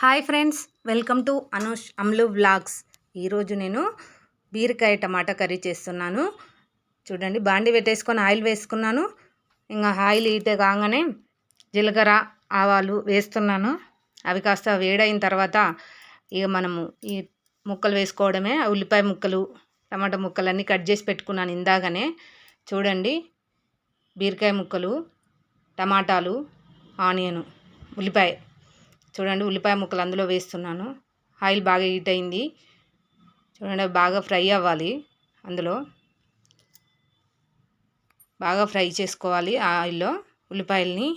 Hi friends welcome to Anush Amlu vlogs. ఈరోజు నేను బీరకాయ టమాటా కర్రీ చేస్తున్నాను. చూడండి బాండి పెట్టేసుకొని ఆయిల్ వేసుకున్నాను. ఇంకా ఆయిల్ ఈట కాగానే జీలకర్ర ఆవాలు వేస్తున్నాను. అవి కాస్త వేడైన తర్వాత ఇక మనము ఈ ముక్కలు వేసుకోవడమే. ఉల్లిపాయ ముక్కలు టమాటా ముక్కలు అన్నీ కట్ చేసి పెట్టుకున్నాను ఇందాకనే. చూడండి బీరకాయ ముక్కలు టమాటాలు ఆనియను ఉల్లిపాయ. చూడండి ఉల్లిపాయ ముక్కలు అందులో వేస్తున్నాను. ఆయిల్ బాగా హీట్ అయింది. చూడండి బాగా ఫ్రై అవ్వాలి అందులో. బాగా ఫ్రై చేసుకోవాలి ఆయిల్లో ఉల్లిపాయల్ని.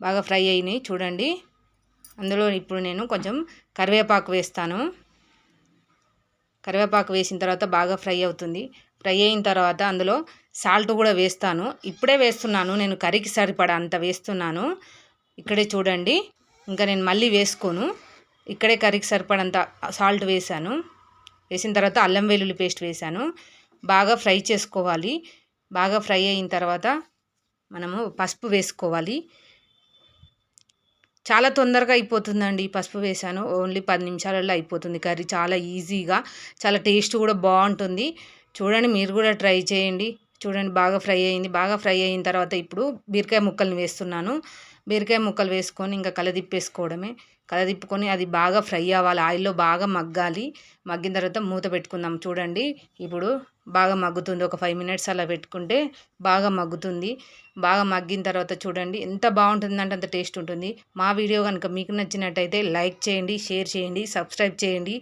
బాగా ఫ్రై అయినాయి చూడండి. అందులో ఇప్పుడు నేను కొంచెం కరివేపాకు వేస్తాను. కరివేపాకు వేసిన తర్వాత బాగా ఫ్రై అవుతుంది. ఫ్రై అయిన తర్వాత అందులో సాల్ట్ కూడా వేస్తాను. ఇప్పుడే వేస్తున్నాను. నేను కర్రీకి సరిపడా అంత వేస్తున్నాను. ఇక్కడే చూడండి. ఇంకా నేను మళ్ళీ వేసుకోను. ఇక్కడే కర్రీకి సరిపడంత సాల్ట్ వేసాను వేసిన తర్వాత అల్లం వెల్లుల్లి పేస్ట్ వేసాను బాగా ఫ్రై చేసుకోవాలి. బాగా ఫ్రై అయిన తర్వాత మనము పసుపు వేసుకోవాలి. చాలా తొందరగా అయిపోతుందండి పసుపు వేసాను ఓన్లీ పది నిమిషాలలో అయిపోతుంది కర్రీ. చాలా ఈజీగా చాలా టేస్ట్ కూడా బాగుంటుంది. చూడండి మీరు కూడా ట్రై చేయండి. చూడండి బాగా ఫ్రై అయింది. బాగా ఫ్రై అయిన తర్వాత ఇప్పుడు బీరకాయ ముక్కల్ని వేస్తున్నాను. బీరకాయ ముక్కలు వేసుకొని ఇంకా కలదిప్పేసుకోవడమే కలదిప్పుకొని అది బాగా ఫ్రై అవ్వాలి. ఆయిల్లో బాగా మగ్గాలి. మగ్గిన తర్వాత మూత పెట్టుకుందాం. చూడండి ఇప్పుడు బాగా మగ్గుతుంది. ఒక ఫైవ్ మినిట్స్ అలా పెట్టుకుంటే బాగా మగ్గుతుంది. బాగా మగ్గిన తర్వాత చూడండి ఎంత బాగుంటుందంటే అంత టేస్ట్ ఉంటుంది. మా వీడియో కనుక మీకు నచ్చినట్టయితే లైక్ చేయండి షేర్ చేయండి సబ్స్క్రైబ్ చేయండి.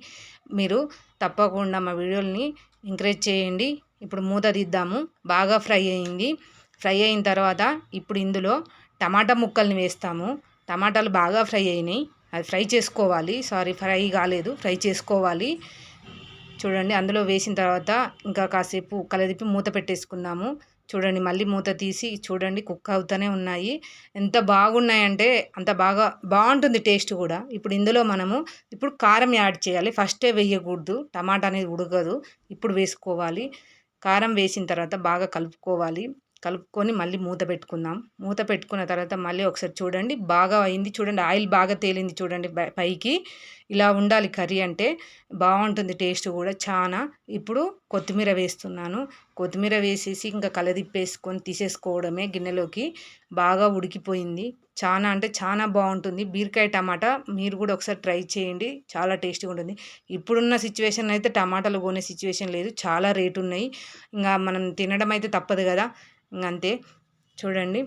మీరు తప్పకుండా మా వీడియోని ఎంకరేజ్ చేయండి. ఇప్పుడు మూత తీద్దాము. బాగా ఫ్రై అయింది. ఫ్రై అయిన తర్వాత ఇప్పుడు ఇందులో టమాటా ముక్కల్ని వేస్తాము. టమాటాలు బాగా ఫ్రై అయినాయి. అది ఫ్రై చేసుకోవాలి. సారీ ఫ్రై కాలేదు. ఫ్రై చేసుకోవాలి. చూడండి అందులో వేసిన తర్వాత ఇంకా కాసేపు కలదిప్పి మూత పెట్టేసుకున్నాము చూడండి మళ్ళీ మూత తీసి చూడండి కుక్ అవుతూనే ఉన్నాయి. ఎంత బాగున్నాయంటే అంత బాగా బాగుంటుంది టేస్ట్ కూడా. ఇప్పుడు ఇందులో మనము ఇప్పుడు కారం యాడ్ చేయాలి. ఫస్టే వేయకూడదు. టమాటా అనేది ఉడకదు. ఇప్పుడు వేసుకోవాలి. కారం వేసిన తర్వాత బాగా కలుపుకోవాలి. కలుపుకొని మళ్ళీ మూత పెట్టుకుందాం. మూత పెట్టుకున్న తర్వాత మళ్ళీ ఒకసారి చూడండి. బాగా అయింది చూడండి. ఆయిల్ బాగా తేలింది చూడండి పైకి. ఇలా ఉండాలి కర్రీ అంటే బాగుంటుంది టేస్ట్ కూడా చాలా ఇప్పుడు కొత్తిమీర వేస్తున్నాను. కొత్తిమీర వేసేసి ఇంకా కలదిప్పేసుకొని తీసేసుకోవడమే గిన్నెలోకి. బాగా ఉడికిపోయింది. చాలా అంటే చాలా బాగుంటుంది. బీరకాయ టమాటా మీరు కూడా ఒకసారి ట్రై చేయండి. చాలా టేస్టీగా ఉంటుంది. ఇప్పుడున్న సిచ్యువేషన్ అయితే టమాటాలు కొనే సిచ్యువేషన్ లేదు. చాలా రేటు ఉన్నాయి ఇంకా మనం తినడం అయితే తప్పదు కదా. అంతే చూడండి.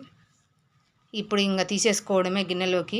ఇప్పుడు ఇంకా తీసేసుకోవడమే గిన్నెలోకి.